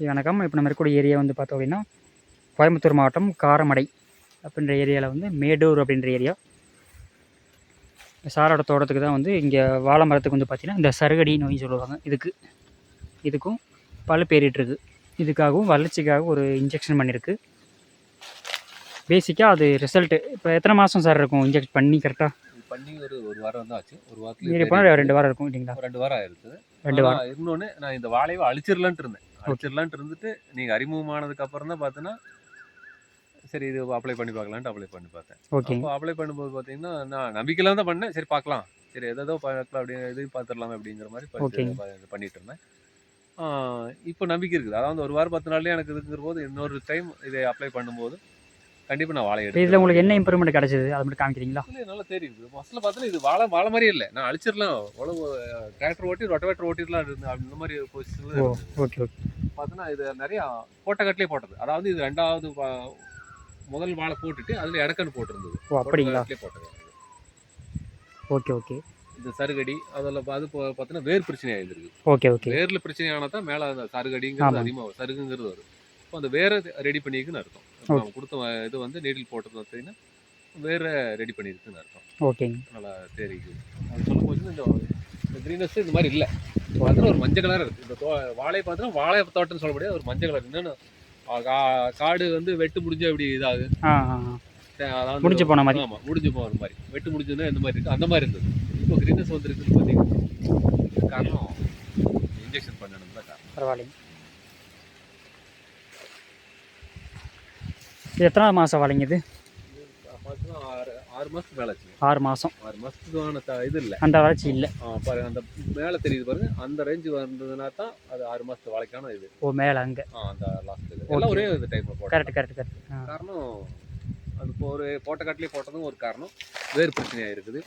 வணக்கம். இப்போ நம்ம இருக்கக்கூடிய ஏரியா வந்து பார்த்தோம் அப்படின்னா கோயம்புத்தூர் மாவட்டம் காரமடை அப்படின்ற ஏரியாவில் வந்து மேடூர் அப்படின்ற ஏரியா. சாரோட தோட்டத்துக்கு தான் வந்து இங்கே வாழை மரத்துக்கு வந்து பார்த்திங்கன்னா இந்த சருகடி நோய் சொல்லுவாங்க. இதுக்கு இதுக்கும் பல பேரிட்டுருக்கு. இதுக்காகவும் வளர்ச்சிக்காகவும் ஒரு இன்ஜெக்ஷன் பண்ணியிருக்கு பேசிக்காக அது ரிசல்ட்டு இப்போ எத்தனை மாதம் சார் இருக்கும் இன்ஜெக்ட் பண்ணி கரெக்டாக பண்ணி ஒரு ஒரு வாரம் தான் ஆச்சு. ஒரு வாரத்துல ரெண்டு வாரம் இருக்கும் இல்லைங்களா? ரெண்டு வாரம் ஆயிருக்குது ரெண்டு வாரம். ஆனா, இன்னொன்னு நான் இந்த வாழையை அழிச்சிடலான்ட்டு இருந்தேன். அழிச்சிடலான்ட்டு இருந்துட்டு நீங்க அறிமுகமானதுக்கு அப்புறம் தான் பார்த்தீங்கன்னா சரி இது அப்ளை பண்ணி பார்க்கலான்ட்டு அப்ளை பண்ணி பார்த்தேன். ஓகே அப்ளை பண்ணும்போது பார்த்தீங்கன்னா நான் நம்பிக்கையில தான் பண்ணேன். சரி பார்க்கலாம். சரி எதோ பார்க்கலாம் அப்படி இது பார்த்துடலாமே அப்படிங்கிற மாதிரி பண்ணிட்டு இருந்தேன். இப்போ நம்பிக்கை இருக்குது. அதாவது ஒரு வாரம் பத்து நாள்லயே எனக்கு இருக்குங்கிற போது இன்னொரு டைம் இதை அப்ளை பண்ணும்போது கண்டிப்பா நான் வாழை இப்போ இதில் உங்களுக்கு என்ன இம்ப்ரூவ்மெண்ட் கிடச்சிது? அது மட்டும் காமிக்கிறீங்களா? இல்ல, நல்லா தெரியுது. ஃபர்ஸ்ட்ல பார்த்தா இது வாழை வாழை மாதிரியே இல்லை. நான் அழிச்சிடலாம். உழவு டிராக்டர் ஓட்டி ரொட்டவேட்டர் ஓட்டிடலாம் இருந்து அந்த மாதிரி பொசிஷன்ல ஓகே ஓகே பார்த்தோன்னா இது நிறைய போட்ட கட்டிலே போட்டது. அதாவது இது ரெண்டாவது முதல் வாழை போட்டுட்டு அதுல இடக்கன்னு போட்டிருந்தது. ஓ அப்படிங்களா? போட்டது. Okay okay. இந்த சருகடி அதில் அது போ- பார்த்தீங்கன்னா வேர் பிரச்சனை ஆயிருந்திருக்கு. Okay okay. வேர்ல பிரச்சனை ஆனால் தான் மேலே அந்த சருகடிங்கிறது. அதிகமாக சருகுங்கிறது வரும். இப்போ அந்த வேரை ரெடி பண்ணியிருக்குன்னு அர்த்தம். நம்ம கொடுத்த இது வந்து நீடில் போட்டது பார்த்தீங்கன்னா வேற ரெடி பண்ணியிருக்குன்னு அர்த்தம். ஓகேங்க. நல்லா தெரியுது. அது சொல்லும் போது இந்த க்ரீனஸ் இந்த மாதிரி இல்லை. பார்த்தீங்கன்னா ஒரு மஞ்சள் கலர் இருக்கு. இந்த தோ வாழை பார்த்தீங்கன்னா வாழை தோட்டம்னு சொல்ல முடியாது ஒரு மஞ்சள் கலர். கா- காடு வந்து வெட்டு முடிஞ்சு அப்படி இதாகுது? அதாவது முடிஞ்சு போன மாதிரி. ஆமா முடிஞ்சு போகிற மாதிரி. வெட்டு முடிஞ்சதுன்னா இந்த மாதிரி இருக்கு. அந்த மாதிரி இருந்தது. இப்போ க்ரீனஸ் வந்துருக்குன்னு பார்த்தீங்கன்னா காரணம் இன்ஜெக்ஷன் பண்ணணும் தான் காரணம். பரவாயில்லைங்க. எத்தனாவது மாதம் வாழைங்க இது? ஆறு மாதம் ஆறு மாதத்துக்கான இது இல்லை. அந்த வளர்ச்சி இல்லை. பாருங்க அந்த மேலே தெரியுது பாருங்க அந்த ரேஞ்சு வந்ததுன்னா தான் அது ஆறு மாதத்து வாழைக்கான இது. ஓ மேலே அங்கே. அந்த லாஸ்ட் இது. எல்லாம் ஒரே டைம்ல போட்டோம் கரெக்ட் கரெக்ட் கரெக்ட் காரணம் அது இப்போ ஒரு போட்ட காட்டிலே போட்டதும் ஒரு காரணம். வேறு பிரச்சனையாக இருக்குது.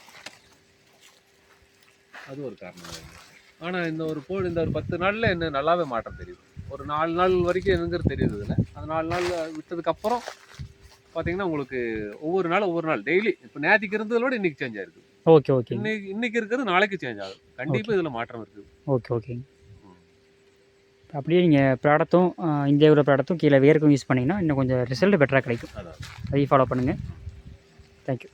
அது ஒரு காரணம். ஆனால் இந்த ஒரு போ இந்த ஒரு பத்து நாளில் என்ன நல்லாவே மாற்றம் தெரியுது. ஒரு நாலு நாள் வரைக்கும் என்னங்கிறது தெரியுது இதில் அந்த நாலு நாள் விட்டதுக்கப்புறம் பார்த்தீங்கன்னா உங்களுக்கு ஒவ்வொரு நாள் ஒவ்வொரு நாள். டெய்லி இப்போ நேற்றுக்கு இருந்ததோட இன்னைக்கு சேஞ்ச் ஆயிருக்கு. ஓகே ஓகேங்க இன்னைக்கு இன்னைக்கு இருக்கிறது நாளைக்கு சேஞ்ச் ஆகும். கண்டிப்பாக இதில் மாற்றம் இருக்குது ஓகே ஓகேங்க அப்படியே நீங்கள் ப்ராடக்ட்டும் இந்தியாவில் ப்ராடக்ட்டும் கீழே வேர்க்கும் யூஸ் பண்ணிங்கன்னா இன்னும் கொஞ்சம் ரிசல்ட் பெட்டராக கிடைக்கும். அதையும் ஃபாலோ பண்ணுங்கள் தேங்க்யூ